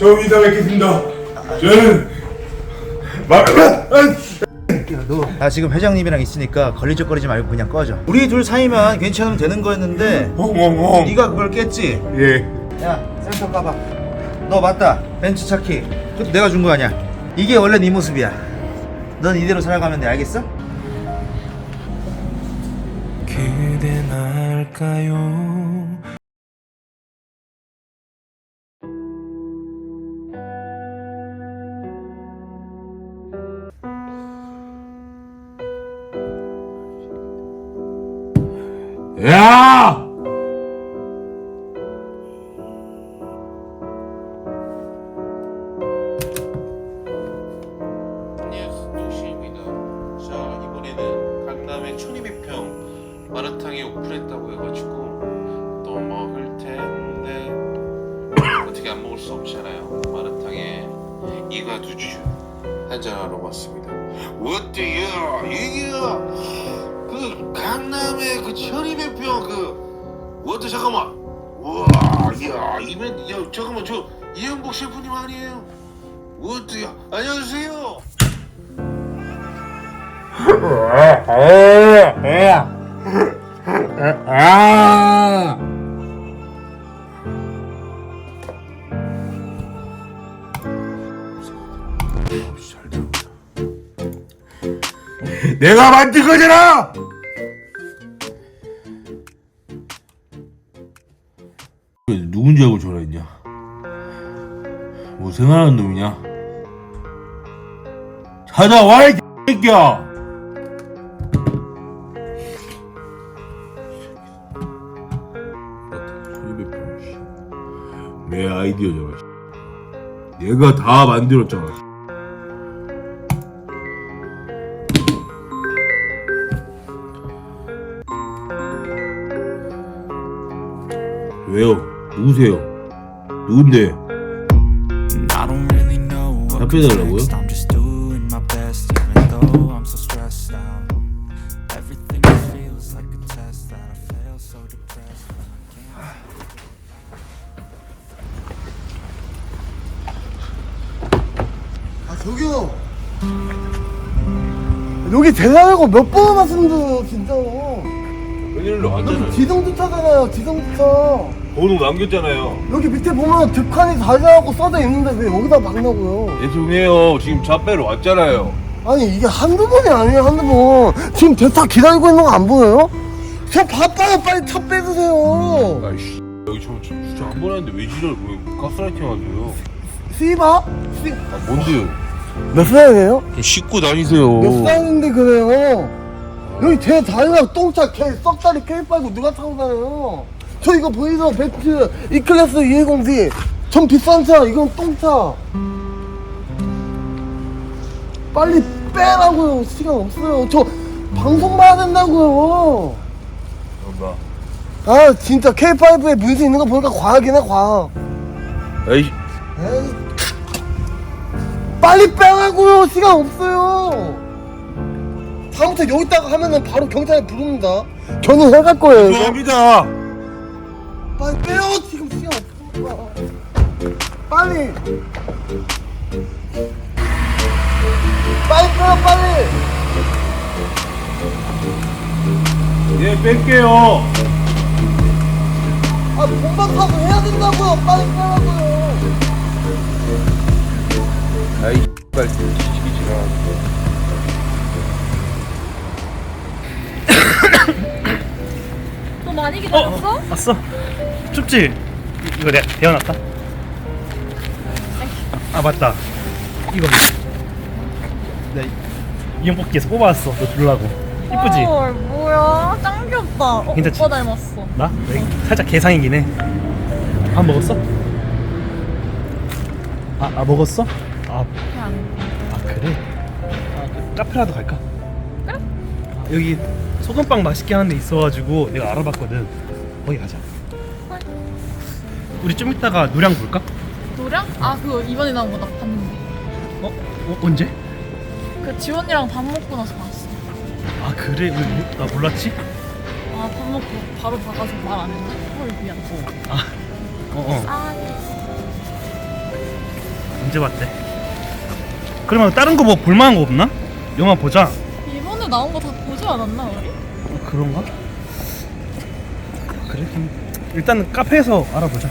좀 이따 뵙겠습니다. 저는 마, 나 지금 회장님이랑 있으니까 걸리적거리지 말고 그냥 꺼져. 우리 둘 사이만 괜찮으면 되는 거였는데 홍홍홍. 네가 그걸 깼지. 예. 야 센터 가봐. 너 맞다. 벤츠 차키. 그것도 내가 준 거 아니야. 이게 원래 네 모습이야. 넌 이대로 살아가면 돼. 알겠어? 그대 날까요? 야! 뉴스 도시입니다. 자 이번에는 강남의 1200평 마라탕이 오픈했다고 해가지고 또 먹을 텐데 어떻게 안 먹을 수 없잖아요. 마라탕에 이가 두주 한잔하러 왔습니다. 어때요? 이게 그 강남의 그 1200평 그 어때 잠깐만. 우와 야 이면 야 잠깐만 저 이영복 셰프님 아니에요? 어때요? 안녕하세요. 내가 만든 거잖아! 누군지 알고 전화했냐? 뭐 생각하는 놈이냐? 찾아와 이 새끼야! 내 아이디어잖아. 씨. 내가 다 만들었잖아. 씨. 왜요? 누구세요? 누군데? I don't really know what 답변 comes 달라고요? next. I'm just doing my best even though I'm so stressed out Everything feels like a test that I fail so depressed 아 저기요 여기 대단하고 몇 번 말씀드려요 진짜 웬일로 여기 지성주차잖아요 지성주차 번호 남겼잖아요. 여기 밑에 보면 득칸이 다자하고 써져 있는데 왜 여기다 막냐고요 죄송해요. 지금 차 빼러 왔잖아요. 아니 이게 한두 번이 아니에요 한두 번 지금 대타 기다리고 있는 거 안 보여요? 저 바빠요 빨리 차 빼주세요 아이씨. 여기 저, 한번 했는데 왜 지랄 왜 가스라이팅 하세요? 씨바? 씨... 아 뭔데요? 몇 살이에요? 좀 씻고 다니세요. 몇 살인데 그래요 여기 제 다리랑 똥차 개 썩다리 케이 빨고 누가 타고 다녀요 저 이거 보이죠? 벤츠 E클래스 210D 전 비싼 차. 이건 똥차. 빨리 빼라고요. 시간 없어요. 저 방송 봐야 된다고요. 아 진짜 K5에 문신 있는 거 보니까 과학이네 과학 에이. 에이. 빨리 빼라고요. 시간 없어요. 다음부터 여기다가 하면은 바로 경찰에 부릅니다. 저는 해갈 거예요. 죄송합니다. 빨리 빼요 지금 시간 없으니까 빨리 빨리 빼요 빨리 예, 뺄게요. 아 본방 사고 해야 된다고요 빨리 빼라고요 아이, 빨리 뒤지기 지랄. 너 많이 기다렸어? 왔어? 춥지? 이거 내가 데워놨다. 아 맞다. 이거 내 이용뽑기에서 뽑아왔어. 너 주려고. 이쁘지? 헐 뭐야 짱 귀엽다 어, 괜찮지? 오빠 닮았어 나? 내 살짝 개상이긴 해. 밥 먹었어? 아, 아 먹었어? 아, 그냥 아 그래? 아, 그 카페라도 갈까? 그래? 아, 여기 소금빵 맛있게 하는 데 있어가지고 내가 알아봤거든. 거기 가자. 우리 좀 이따가 노량 볼까? 노량? 아 그거 이번에 나온 거나 봤는데 어? 어 언제? 그 지원이랑 밥 먹고 나서 봤어 아 그래? 왜, 뭐- 나 몰랐지? 아 밥 먹고 바로 봐가지고 말 안 했나? 헐 미안 어 어. 아 언제 봤대? 그러면 다른 거 뭐 볼만한 거 없나? 영화 보자. 이번에 나온 거 다 보지 않았나 우리? 어, 그런가? 그래? 그럼 일단 카페에서 알아보자.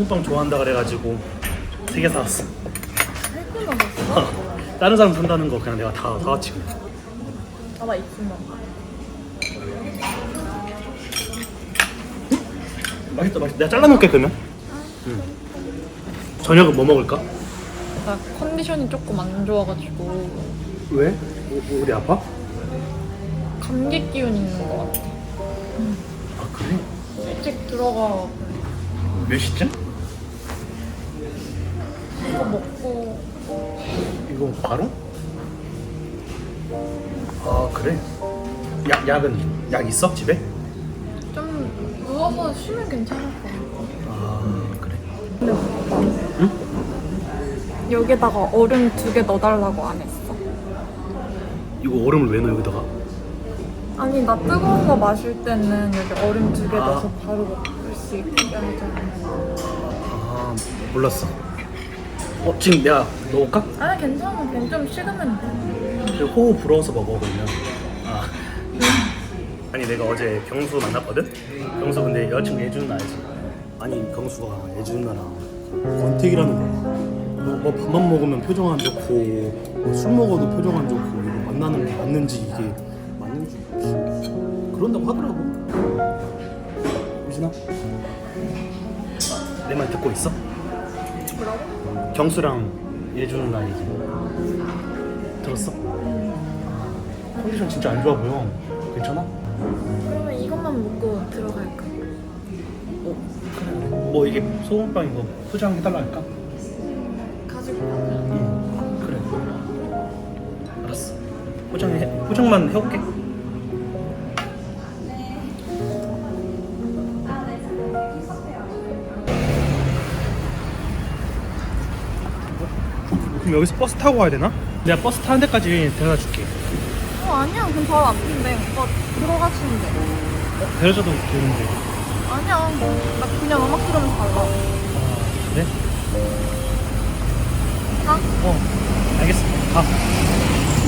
어. 소금빵 좋아한다 그래가지고 세 개 사왔어. 남았어? 다른 사람 산다는 거 그냥 내가 다 사왔지. 아나 있으면 맛있다 맛있다. 내가 잘라놓을게 그러면. 응. 저녁은 뭐 먹을까? 나 컨디션이 조금 안 좋아가지고 왜? 우- 우리 아파? 감기 기운 있는 거 같아 아 그래? 일찍 들어가 몇 시쯤? 이거 먹고 이거 바로? 아 그래? 약 약은 약 있어 집에? 좀 누워서 쉬면 괜찮을 것 같아 아 그래. 여기다가 얼음 두 개 넣어달라고 안 했어 이거 얼음을 왜 넣어 여기다가? 아니 나 뜨거운 거 마실 때는 여기 얼음 두 개 아. 넣어서 바로 먹을 수 있게 하잖아 아 몰랐어. 어 지금 내가 넣을까? 아니 괜찮아 그냥 좀 식으면 돼 지금 호흡 불어서 먹어 그러면. 아. 아니 내가 어제 경수 만났거든. 경수 근데 여자친구 예준은 알지? 아니 경수가 예준 나랑 권태기라는 거야. 너, 뭐 밥만 먹으면 표정 안 좋고 뭐술 먹어도 표정 안 좋고 이거 만나는 게 맞는지 이게 맞는지 그런다고 하더라고. 유진아, 내 말 듣고 있어? 경수랑 예준 누나 얘기 들었어? 컨디션 진짜 안 좋아 보여. 괜찮아? 그러면 이것만 먹고 들어갈까? 뭐 이게 소금빵 이거 포장 해달라 할까? 가지고 가응 그래 알았어 포장해 포장만 해올게 그럼 여기서 버스 타고 가야 되나? 내가 버스 타는 데까지 데려다 줄게. 어 아니야. 그럼 바로 앞인데. 오빠 들어가시면 돼. 어, 데려줘도 되는데. 아니야. 나 그냥 음악 들으면서 갈라 아 그래? 가? 어 알겠어. 가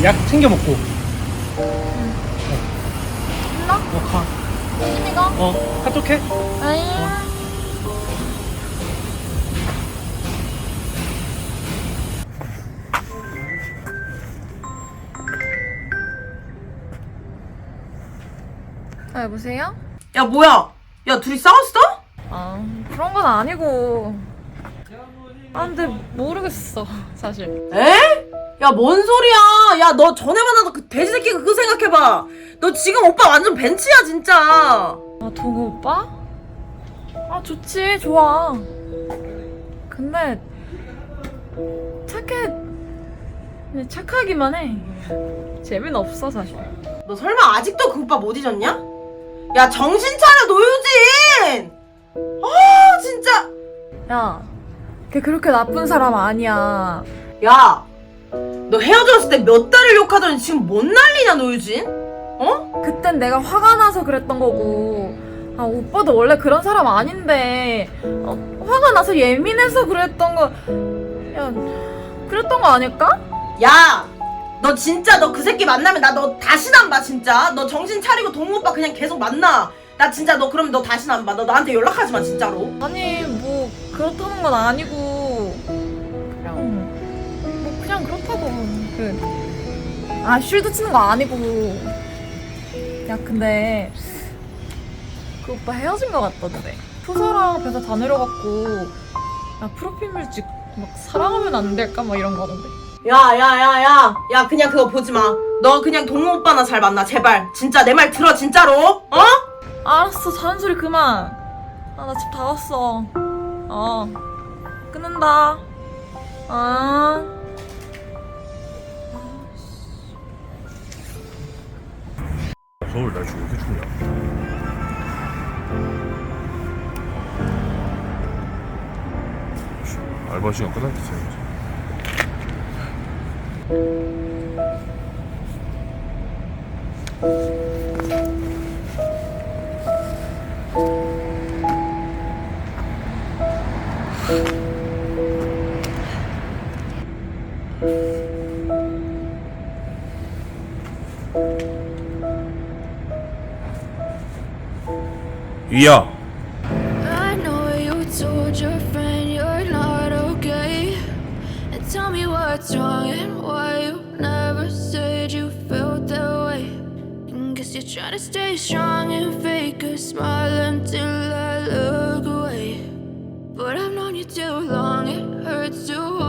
약 챙겨 먹고. 일로? 어가. 조심히 가? 어, 카톡해? 아이 아 여보세요? 야 뭐야? 야 둘이 싸웠어? 아 그런 건 아니고 아 근데 모르겠어 사실 에? 야 뭔 소리야? 야 너 전에 만나던 그 돼지 새끼가 그거 생각해봐. 너 지금 오빠 완전 벤치야 진짜. 아 동우 오빠? 아 좋지 좋아 근데 착해 그냥 착하기만 해 재미는 없어 사실 너 설마 아직도 그 오빠 못 잊었냐? 야 정신 차려 노유진. 아 진짜. 야 걔 그렇게 나쁜 사람 아니야 야. 너 헤어졌을 때 몇 달을 욕하더니 지금 뭔 난리냐 노유진? 어? 그땐 내가 화가 나서 그랬던 거고 아 오빠도 원래 그런 사람 아닌데 어, 화가 나서 예민해서 그랬던 거 야 그랬던 거 아닐까? 야. 너 진짜 너 그 새끼 만나면 나 너 다시는 안 봐 진짜. 너 정신 차리고 동우 오빠 그냥 계속 만나. 나 진짜 너 그러면 너 다시는 안 봐. 너 나한테 연락하지 마 진짜로. 아니 뭐 그렇다는 건 아니고 그냥 뭐 그냥 그렇다고 그아 쉴드 치는 거 아니고 야 근데 그 오빠 헤어진 거 같던데 푸사랑 앞에서 다 내려갖고 야 프로필 물직 막 사랑하면 안 될까 막 이런 거 하던데 야, 야, 야, 야, 야, 그냥 그거 보지 마. 너 그냥 동호 오빠나 잘 만나, 제발. 진짜 내 말 들어, 진짜로. 어? 알았어 잔소리 그만 아 나 집 다 왔어 어 끊는다 아 서울 날씨 왜 이렇게 춥냐? 알바 시간 끝날 때쯤 Yeah. I know you told your friend you're not okay. And tell me what's wrong Try to stay strong and fake a smile until I look away. But I've known you too long, it hurts to